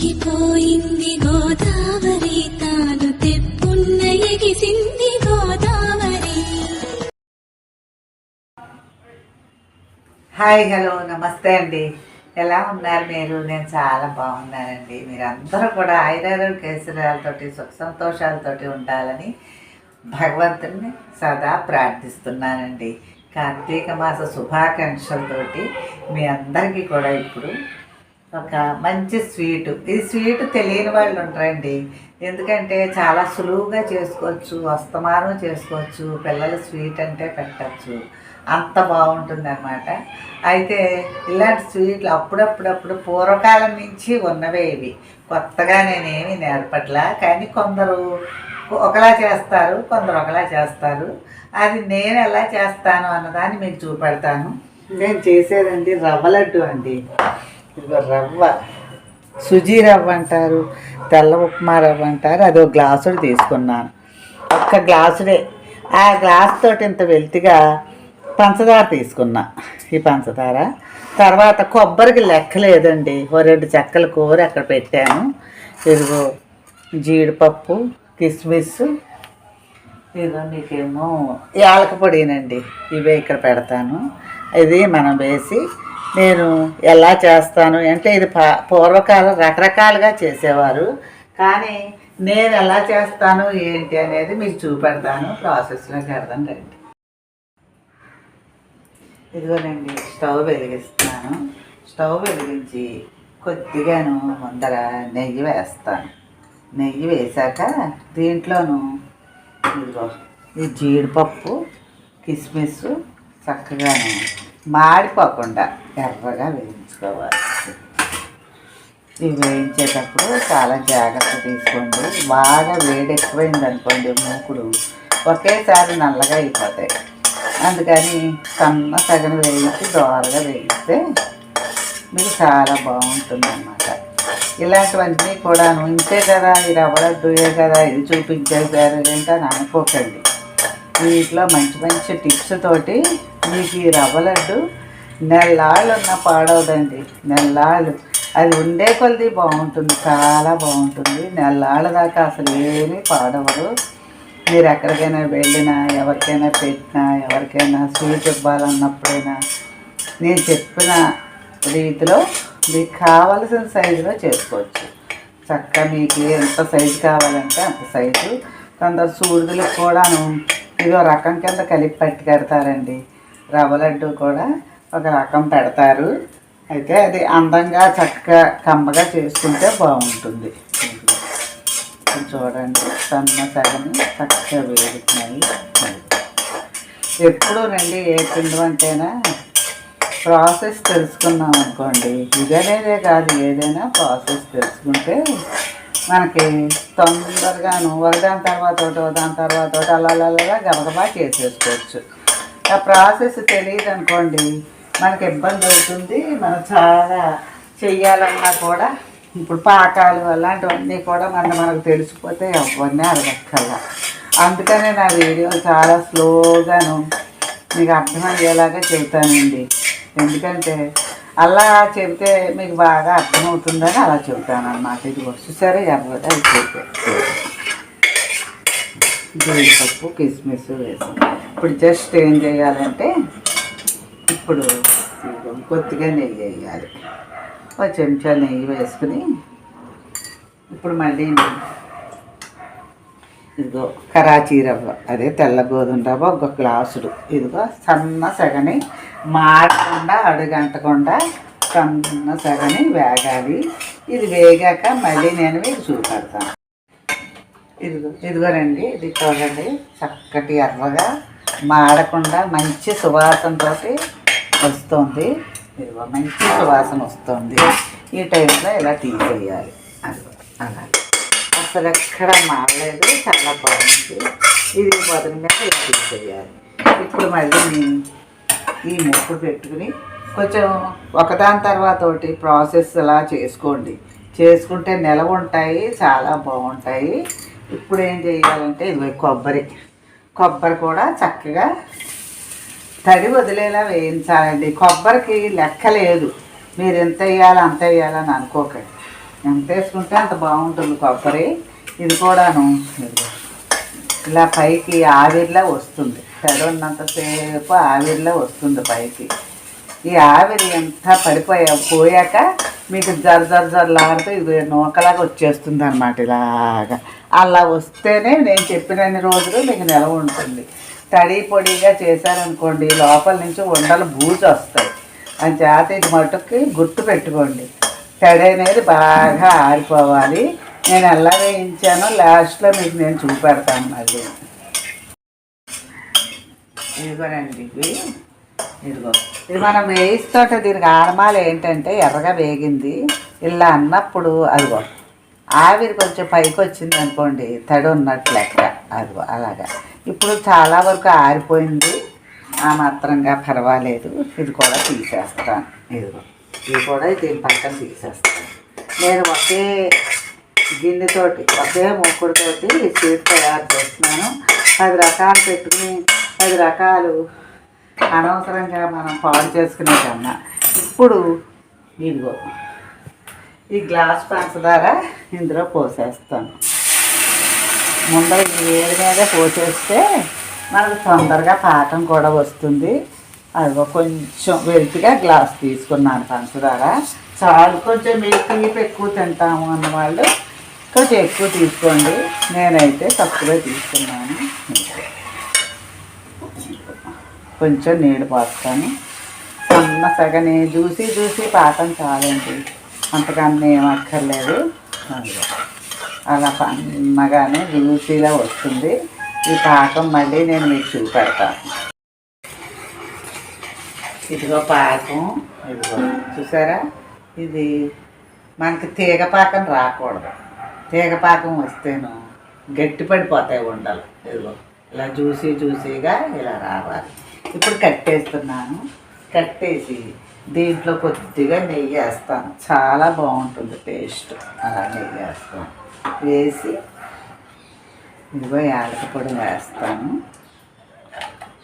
పొంగిపోయింది గోదావరి. తాను తెప్పున్న ఎగిసింది గోదావరి. హాయ్ హలో నమస్తే అండి. ఎలా ఉన్నారు మీరు? నేను చాలా బాగున్నానండి. మీరందరూ కూడా ఐదారోగ్యశ్రాలతోటి సుఖ సంతోషాలతోటి ఉండాలని భగవంతుని సదా ప్రార్థిస్తున్నానండి. కార్తీక మాస శుభాకాంక్షలతోటి మీ అందరికీ కూడా ఇప్పుడు ఒక మంచి స్వీట్. ఈ స్వీట్ తెలియని వాళ్ళు ఉంటారండి ఎందుకంటే చాలా సులువుగా చేసుకోవచ్చు అస్తమానం చేసుకోవచ్చు పిల్లలు స్వీట్ అంటే పెట్టచ్చు. అంత బాగుంటుందన్నమాట. అయితే ఇలాంటి స్వీట్లు అప్పుడప్పుడప్పుడు పూర్వకాలం నుంచి ఉన్నవే ఇవి. కొత్తగా నేనేమి నేర్పట్లా. కానీ కొందరు ఒకలా చేస్తారు కొందరు ఒకలా చేస్తారు. అది నేను ఎలా చేస్తాను అన్నదాన్ని మీకు చూపెడతాను. నేను చేసేదండి రవ్వ లడ్డు అండి. ఇదిగో రవ్వ. సుజీ రవ్వ అంటారు తెల్ల ఉప్మా రవ్వ అంటారు అది ఒక గ్లాసుడు తీసుకున్నాను. ఒక్క గ్లాసుడే. ఆ గ్లాస్ తోటి ఇంత వెల్తిగా పంచదార తీసుకున్నా. ఈ పంచదార. తర్వాత కొబ్బరికి లెక్క లేదండి ఓ రెండు చెక్కల కూర అక్కడ పెట్టాను. ఇదిగో జీడిపప్పు కిస్మిస్ ఇదిగో మీకేమో యాలక పొడినండి. ఇవే ఇక్కడ పెడతాను. ఇది మనం వేసి నేను ఎలా చేస్తాను అంటే ఇది పూర్వకాలం రకరకాలుగా చేసేవారు. కానీ నేను ఎలా చేస్తాను ఏంటి అనేది మీకు చూపెడతాను. ప్రాసెస్లోకి వెళ్దాం రండి. ఇదిగోనండి స్టవ్ వెలిగిస్తున్నాను. స్టవ్ వెలిగించి కొద్దిగాను ముందర నెయ్యి వేస్తాను. నెయ్యి వేశాక దీంట్లోను ఇదిగో ఈ జీడిపప్పు కిస్మిస్ చక్కగాను మాడిపోకుండా ఎర్రగా వేయించుకోవాలి. ఇవి వేయించేటప్పుడు చాలా జాగ్రత్త తీసుకోండి. బాగా వేడి ఎక్కువైంది అనుకోండి మూకుడు ఒకేసారి నల్లగా అయిపోతాయి. అందుకని సన్న సగం వేయించి దోరగా వేయిస్తే మీకు చాలా బాగుంటుంది అన్నమాట ఇలాంటివన్నీ కూడాను ఇంతే కదా ఈ రవ్వ కదా ఇది చూపించేసారు ఏంటని అనుకోకండి. వీటిలో మంచి మంచి టిప్స్ తోటి మీకు ఈ రవ్వ లడ్డు నెల్లాళ్ళు ఉన్న పాడవదండి నెల్లాళ్ళు. అది ఉండే కొలది బాగుంటుంది చాలా బాగుంటుంది. నెల్లాళ్ళ దాకా అసలు ఏమీ పాడవరు మీరు ఎక్కడికైనా వెళ్ళినా ఎవరికైనా పెట్టినా ఎవరికైనా స్వీట్ ఇవ్వాలన్నప్పుడైనా నేను చెప్పిన రీతిలో మీకు కావలసిన సైజులో చేసుకోవచ్చు. చక్కగా మీకు ఎంత సైజు కావాలంటే అంత సైజు. కొందరు సూడుదలకు కూడాను ఇదో రకం కింద కలిపి పట్టుకెడతారండి రవ్వ లడ్డు కూడా ఒక రకం పెడతారు. అయితే అది అందంగా చక్కగా కమ్మగా చేసుకుంటే బాగుంటుంది. చూడండి. సన్న సగని చక్కగా వేడుతున్నాయి ఎప్పుడు రండి ఏ పిండి అంటేనా ప్రాసెస్ తెలుసుకున్నాం అనుకోండి. ఇదనేదే కాదు ఏదైనా ప్రాసెస్ తెలుసుకుంటే మనకి తొందరగాను ఒకదాని తర్వాత ఒకటి ఒకదాని తర్వాత ఒకటి అలా అలా గబగబా చేసేసుకోవచ్చు. ఆ ప్రాసెస్ తెలియదు అనుకోండి మనకి ఇబ్బంది అవుతుంది మనం చాలా చెయ్యాలన్నా కూడా ఇప్పుడు పాకాలు అలాంటివన్నీ కూడా మన మనకు తెలిసిపోతే అవన్నీ అడగక్కర్లా అందుకనే నా వీడియో చాలా స్లోగాను మీకు అర్థమయ్యేలాగా చెబుతానండి. ఎందుకంటే అలా చెబితే మీకు బాగా అర్థమవుతుందని అలా చెబుతాను అన్నమాట ఇది చూసారా అది చెప్పే జీడిపప్పు కిస్మిస్ వేసుకుంటాను ఇప్పుడు జస్ట్ ఏం చేయాలంటే ఇప్పుడు కొద్దిగా నెయ్యి వేయాలి. ఒక చెంచా నెయ్యి వేసుకుని ఇప్పుడు మళ్ళీ ఇదిగో కరాచీ రవ్వ అదే తెల్ల గోధుమ రవ్వ ఒక గ్లాసుడు. ఇదిగో సన్న సగని మాడకుండా అడుగంటకుండా సన్న సగని వేగాలి. ఇది వేగాక మళ్ళీ నేను మీకు చూపెడతాను. ఇదిగో ఇదిగోనండి ఇది చూడండి చక్కటి ఎర్రగా మాడకుండా మంచి సువాసనతో వస్తుంది. ఇదిగో మంచి సువాసన వస్తుంది. ఈ టైంలో ఇలా తీసేయాలి. అది అలా. అసలు ఎక్కడ మాడలేదు. చాలా బాగుంది. ఇది పొదల మీద ఇలా తీసేయాలి. ఇప్పుడు మళ్ళీ ఈ ముక్కుడు పెట్టుకుని కొంచెం ఒకదాని తర్వాత ఒకటి ప్రాసెస్ అలా చేసుకోండి. చేసుకుంటే నిలవ ఉంటాయి చాలా బాగుంటాయి. ఇప్పుడు ఏం చేయాలంటే ఇది కొబ్బరి. కొబ్బరి కూడా చక్కగా తడి వదిలేలా వేయించాలండి. కొబ్బరికి లెక్క లేదు. మీరు ఎంత వేయాలి అంత వేయాలని అనుకోకండి. ఎంత వేసుకుంటే అంత బాగుంటుంది కొబ్బరి. ఇది కూడాను ఇలా పైకి ఆవిరిలా వస్తుంది. తడి ఉన్నంతసేపు ఆవిరిలా వస్తుంది పైకి. ఈ ఆవిరి ఎంత పడిపోయా పోయాక మీకు జర జర జరలాడుతూ ఇది నూకలాగా వచ్చేస్తుంది అనమాట ఇలాగా. అలా వస్తేనే నేను చెప్పినన్ని రోజులు మీకు నిలవ ఉంటుంది. తడి పొడిగా చేశారనుకోండి లోపల నుంచి ఉండలు బూజు వస్తాయి. అని చేత ఇది మటుకి గుర్తు పెట్టుకోండి. తడి అనేది బాగా ఆరిపోవాలి. నేను ఎలా వేయించానో లాస్ట్లో మీకు నేను చూపెడతాను మళ్ళీ. ఇదిగోనండి ఇవి. ఇదిగో. ఇది మనం వేయిస్తోట దీనికి ఆనమాలు ఏంటంటే ఎర్రగా వేగింది. ఇలా అన్నప్పుడు అదిగో ఆవిరి కొంచెం పైకి వచ్చింది అనుకోండి తడి ఉన్నట్లు లెక్క. అదిగో అలాగా. ఇప్పుడు చాలా వరకు ఆరిపోయింది. ఆ మాత్రంగా పర్వాలేదు. ఇది కూడా తీసేస్తాను. ఇదిగో ఇది కూడా దీని పక్కన తీసేస్తాను. నేను ఒకే గిన్నెతోటి ఒకే మూకుడుతోటి స్వీట్ తయారు చేస్తున్నాను. పది రకాలు పెట్టుకుని పది రకాలు అనవసరంగా మనం పాడు చేసుకునే కన్నా ఇప్పుడు ఇదిగో ఈ గ్లాస్ పంచదార ఇందులో పోసేస్తాను. ముందర ఈ వేడి మీద పోసేస్తే మనకు తొందరగా పాకం కూడా వస్తుంది. అదిగో కొంచెం వెల్తిగా గ్లాస్ తీసుకున్నాను పంచదార చాలు కొంచెం మీరు తీపి ఎక్కువ తింటాము అన్న వాళ్ళు కొంచెం ఎక్కువ తీసుకోండి. నేనైతే తక్కువే తీసుకున్నాను. కొంచెం నీళ్ళు పోస్తాను. సన్న సగని చూసి చూసి పాకం చాలండి. అంతకన్నా ఏం అక్కర్లేదు. అలా సన్నగానే జ్యూసీలా వస్తుంది. ఈ పాకం మళ్ళీ నేను మీకు చూపెడతాను. ఇదిగో పాకం. ఇదిగో. చూసారా? ఇది మనకి తీగ పాకం రాకూడదు. తీగ పాకం వస్తేను గట్టిపడిపోతాయి ఉండలు. ఇదిగో. ఇలా జ్యూసీ జ్యూసీగా ఇలా రావాలి. ఇప్పుడు కట్టేస్తున్నాను. కట్టేసి దీంట్లో కొద్దిగా నెయ్యి వేస్తాను. చాలా బాగుంటుంది టేస్ట్. అలా నెయ్యి వేస్తాను. వేసి ఇదిగో యాలక వేస్తాను.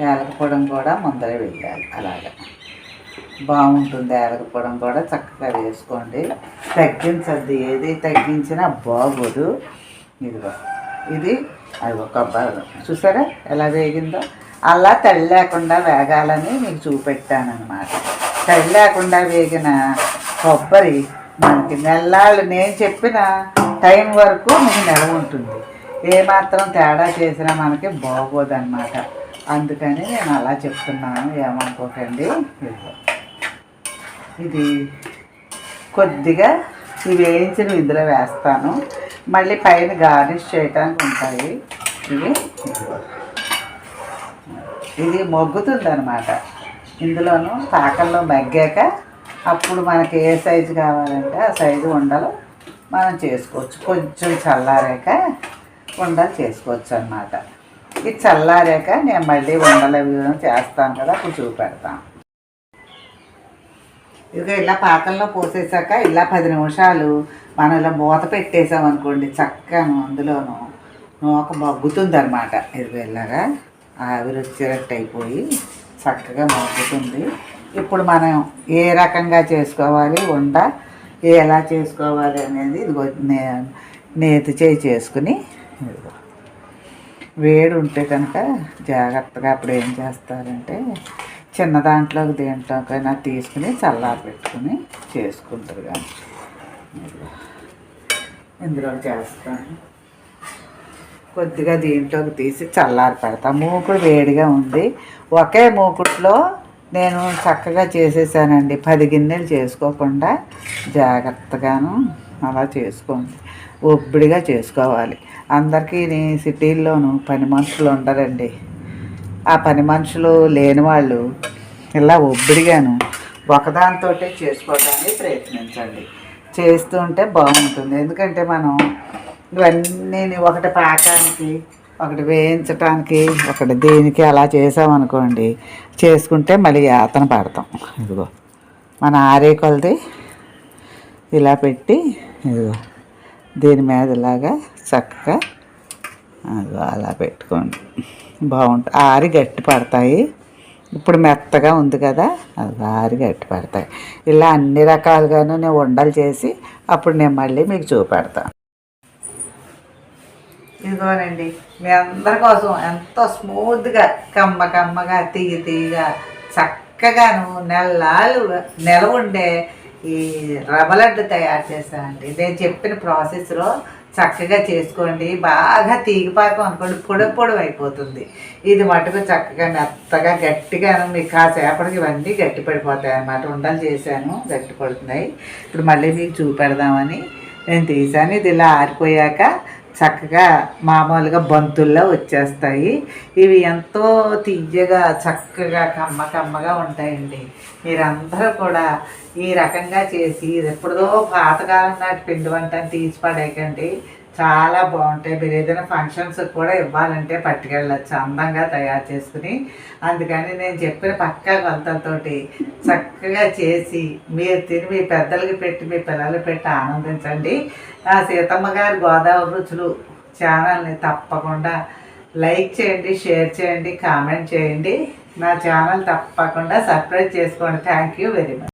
యాలకపొడం కూడా ముందర వేయాలి. అలాగా. బాగుంటుంది యాలకపొడం కూడా చక్కగా వేసుకోండి. తగ్గించద్దు. ఏది తగ్గించినా బాగోదు. ఇదిగో. ఇది అది ఒక చూసారా? ఎలా వేగిందో? అలా తడి లేకుండా వేగాలని మీకు చూపెట్టాను తడి లేకుండా వేగిన కొబ్బరి మనకి నెల్లాళ్ళు నేను చెప్పిన టైం వరకు మీకు నిలవ ఉంటుంది. ఏమాత్రం తేడా చేసినా మనకి బాగోదన్నమాట. అందుకని నేను అలా చెప్తున్నాను ఏమనుకోకండి. ఇది కొద్దిగా ఇవి వేయించిన ఇందులో వేస్తాను. మళ్ళీ పైన గార్నిష్ చేయడానికి ఉంటాయి. ఇవి. ఇది మొగ్గుతుంది అనమాట ఇందులోనూ పాకల్లో మగ్గాక అప్పుడు మనకి ఏ సైజు కావాలంటే ఆ సైజు ఉండలు మనం చేసుకోవచ్చు. కొంచెం చల్లారాక ఉండలు చేసుకోవచ్చు అన్నమాట ఇది చల్లారాక నేను మళ్ళీ ఉండలు చేస్తాను కదా అప్పుడు చూపెడతాను. ఇక ఇలా పాకంలో పోసేసాక ఇలా పది నిమిషాలు మనం ఇలా మూత పెట్టేసాం అనుకోండి చక్కను అందులోనూ ఒక మగ్గుతుంది అనమాట ఇది వెళ్ళగా ఆవిరి వచ్చేటట్టు అయిపోయి చక్కగా మగ్గుతుంది. ఇప్పుడు మనం ఏ రకంగా చేసుకోవాలి? ఉండ ఎలా చేసుకోవాలి అనేది ఇదిగో నేతి చేయి చేసుకుని ఇదిగో. వేడి ఉంటే కనుక జాగ్రత్తగా అప్పుడు ఏం చేస్తారంటే చిన్న దాంట్లోకి దేంట్లోకైనా తీసుకుని చల్లార పెట్టుకుని చేసుకుంటారు కానీ. ఇందులో చేస్తాను. కొద్దిగా దీంట్లోకి తీసి చల్లారి పెడతా. మూకుడు వేడిగా ఉంది. ఒకే మూకుట్లో నేను చక్కగా చేసేసానండి. పది గిన్నెలు చేసుకోకుండా జాగ్రత్తగాను అలా చేసుకోండి. ఒబ్బిడిగా చేసుకోవాలి. అందరికీ సిటీల్లోనూ పని మనుషులు ఉండరండి. ఆ పని మనుషులు లేని వాళ్ళు ఇలా ఒబ్బిడిగాను ఒకదానితో చేసుకోవడానికి ప్రయత్నించండి. చేస్తూ ఉంటే బాగుంటుంది. ఎందుకంటే మనం ఇవన్నీ ఒకటి పాకానికి ఒకటి వేయించటానికి ఒకటి దేనికి అలా చేసామనుకోండి చేసుకుంటే మళ్ళీ యాతన పడతాం. ఇదిగో మన ఆరే కొలది ఇలా పెట్టి ఇదిగో దీని మీద ఇలాగా చక్కగా అదిగో అలా పెట్టుకోండి. బాగుంటుంది. ఆరి గట్టి పడతాయి. ఇప్పుడు మెత్తగా ఉంది కదా అది ఆరి గట్టి పడతాయి. ఇలా అన్ని రకాలుగాను నేను ఉండలు చేసి అప్పుడు నేను మళ్ళీ మీకు చూపెడతాను ఇదిగోనండి మీ అందరి కోసం ఎంతో స్మూత్గా కమ్మ కమ్మగా తీగ తీగ చక్కగాను నెలలు నెల ఉండే ఈ రవ్వ లడ్డు తయారు చేశానండి. నేను చెప్పిన ప్రాసెస్లో చక్కగా చేసుకోండి. బాగా తీగిపాకం అనుకోండి పొడి పొడి అయిపోతుంది. ఇది మటుకు చక్కగా మెత్తగా గట్టిగాను మీకు కాసేపటికి ఇవన్నీ గట్టి పడిపోతాయి అన్నమాట. ఉండలు చేశాను గట్టి పడుతున్నాయి. ఇప్పుడు మళ్ళీ మీకు చూపెడదామని నేను తీసాను ఇది ఇలా ఆరిపోయాక చక్కగా మామూలుగా బంతుల్లో వచ్చేస్తాయి. ఇవి ఎంతో తీయగా చక్కగా కమ్మ కమ్మగా ఉంటాయండి. మీరందరూ కూడా ఈ రకంగా చేసి ఇది ఎప్పుడో పాతకాలం నాటి పిండి వంటని తీసి పడేయకండి. చాలా బాగుంటాయి. మీరు ఏదైనా ఫంక్షన్స్కి కూడా ఇవ్వాలంటే పట్టుకెళ్ళచ్చు. అందంగా తయారు చేసుకుని. అందుకని నేను చెప్పిన పక్కా కొలతలతోటి చక్కగా చేసి మీరు తిని మీ పెద్దలకి పెట్టి మీ పిల్లలకి పెట్టి ఆనందించండి. ఆ సీతమ్మ గారి గోదావరి రుచులు ఛానల్ని తప్పకుండా లైక్ చేయండి షేర్ చేయండి కామెంట్ చేయండి. నా ఛానల్ తప్పకుండా సబ్స్క్రైబ్ చేసుకోండి. Thank you very much.